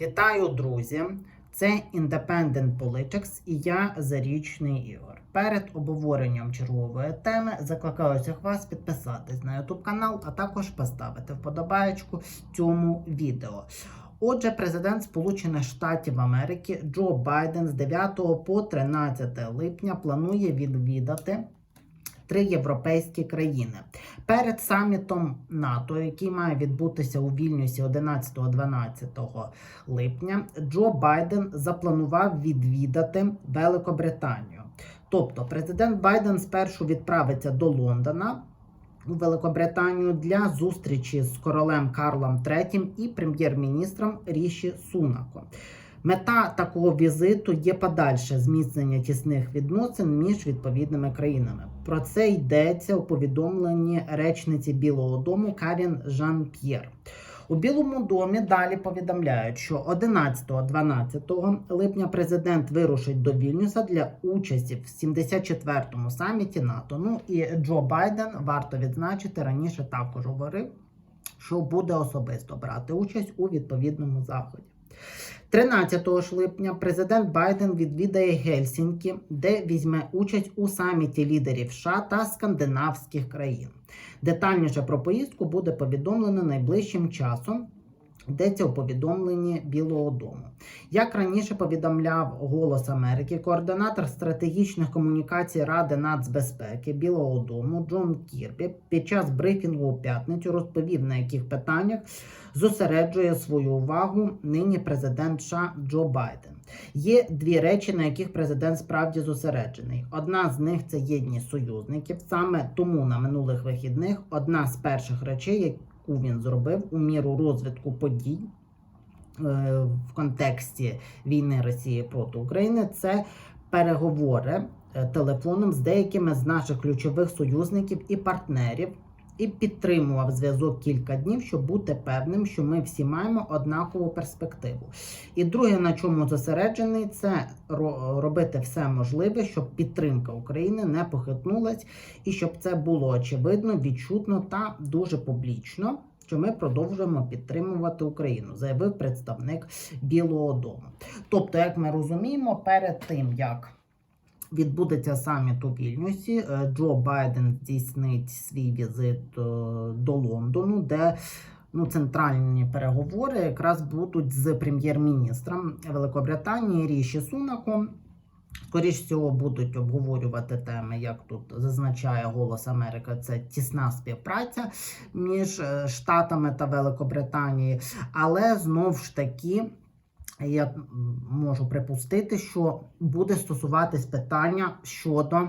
Вітаю, друзі! Це Independent Politics і я Зарічний Ігор. Перед обговоренням чергової теми закликаю всіх вас підписатись на YouTube канал, а також поставити вподобаєчку цьому відео. Отже, президент Сполучених Штатів Америки Джо Байден з 9 по 13 липня планує відвідати три європейські країни. Перед самітом НАТО, який має відбутися у Вільнюсі 11-12 липня, Джо Байден запланував відвідати Великобританію. Тобто, президент Байден спершу відправиться до Лондона. У Великобританію для зустрічі з королем Карлом III і прем'єр-міністром Ріші Сунаком. Мета такого візиту є подальше зміцнення тісних відносин між відповідними країнами. Про це йдеться у повідомленні речниці Білого Дому Карін Жан П'єр. У Білому домі далі повідомляють, що 11-12 липня президент вирушить до Вільнюса для участі в 74-му саміті НАТО. Ну і Джо Байден варто відзначити раніше також говорив, що буде особисто брати участь у відповідному заході. 13 ж липня президент Байден відвідає Гельсінкі, де візьме участь у саміті лідерів США та скандинавських країн. Детальніше про поїздку буде повідомлено найближчим часом. Йдеться у повідомленні Білого Дому. Як раніше повідомляв Голос Америки, координатор стратегічних комунікацій Ради нацбезпеки Білого Дому Джон Кірбі під час брифінгу у п'ятницю розповів, на яких питаннях зосереджує свою увагу нині президент США Джо Байден. Є дві речі, на яких президент справді зосереджений. Одна з них це єдність союзників. Саме тому на минулих вихідних одна з перших речей, яку він зробив у міру розвитку подій е, в контексті війни Росії проти України, це переговори е, телефоном з деякими з наших ключових союзників і партнерів. І підтримував зв'язок кілька днів, щоб бути певним, що ми всі маємо однакову перспективу. І друге, на чому зосереджений, це робити все можливе, щоб підтримка України не похитнулась, і щоб це було очевидно, відчутно та дуже публічно. Що ми продовжуємо підтримувати Україну, заявив представник Білого Дому. Тобто, як ми розуміємо, перед тим як відбудеться саміт у Вільнюсі. е, Джо Байден здійснить свій візит е, до Лондону, де ну, центральні переговори якраз будуть з прем'єр-міністром Великобританії Ріші Сунаком. Скоріше всього, будуть обговорювати теми, як тут зазначає Голос Америка, це тісна співпраця між е, Штатами та Великобританією. Але знову ж таки, я можу припустити, що буде стосуватись питання щодо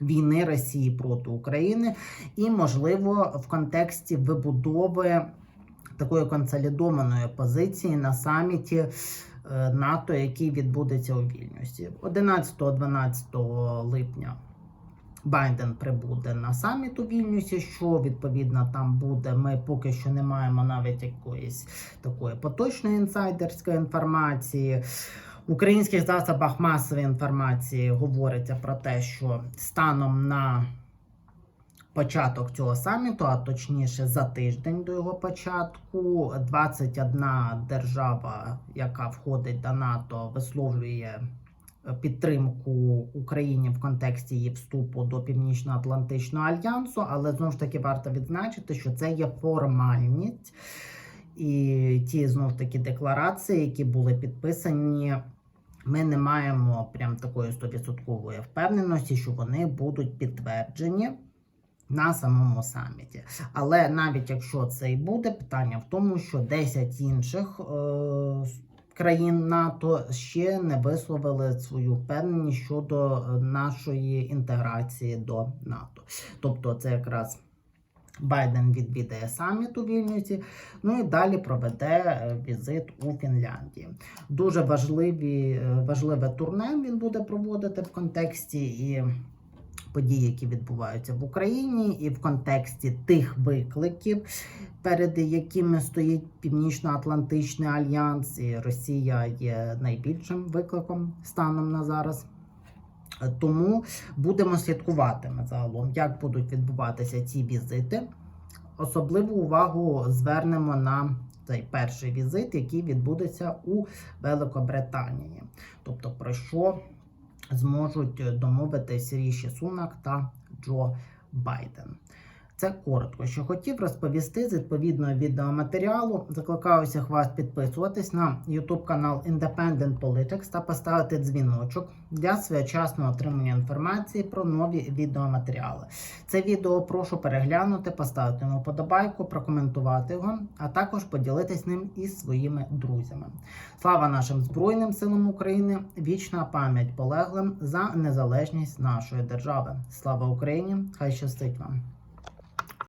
війни Росії проти України, і, можливо, в контексті вибудови такої консолідованої позиції на саміті е, НАТО, який відбудеться у Вільнюсі 11-12 липня. Байден прибуде на саміт у Вільнюсі. Що відповідно там буде? Ми поки що не маємо навіть якоїсь такої поточної інсайдерської інформації. В українських засобах масової інформації говориться про те, що станом на початок цього саміту, а точніше за тиждень до його початку, 21 держава, яка входить до НАТО, висловлює підтримку Україні в контексті її вступу до Північно-Атлантичного альянсу, але знову ж таки варто відзначити, що це є формальність. І ті знов таки декларації, які були підписані, ми не маємо прям такої 100% впевненості, що вони будуть підтверджені на самому саміті. Але навіть якщо це і буде, питання в тому, що 10 інших е, країн НАТО ще не висловили свою впевненість щодо е, нашої інтеграції до НАТО. Тобто, це якраз. Байден відвідає саміт у Вільнюсі, ну і далі проведе е, візит у Фінляндії. Дуже важливі, е, важливе турне він буде проводити в контексті і подій, які відбуваються в Україні, і в контексті тих викликів, перед якими стоїть Північно-Атлантичний альянс, і Росія є найбільшим викликом станом на зараз. Тому будемо слідкувати загалом, як будуть відбуватися ці візити. Особливу увагу звернемо на цей перший візит, який відбудеться у Великобританії. Тобто, про що зможуть домовитись Ріші Сунак та Джо Байден. Це коротко, що хотів розповісти з відповідного відеоматеріалу. Закликаю всіх вас підписуватись на YouTube канал Independent Politics та поставити дзвіночок для своєчасного отримання інформації про нові відеоматеріали. Це відео прошу переглянути, поставити йому подобайку, прокоментувати його, а також поділитись ним із своїми друзями. Слава нашим Збройним силам України! Вічна пам'ять полеглим за незалежність нашої держави. Слава Україні! Хай щастить вам!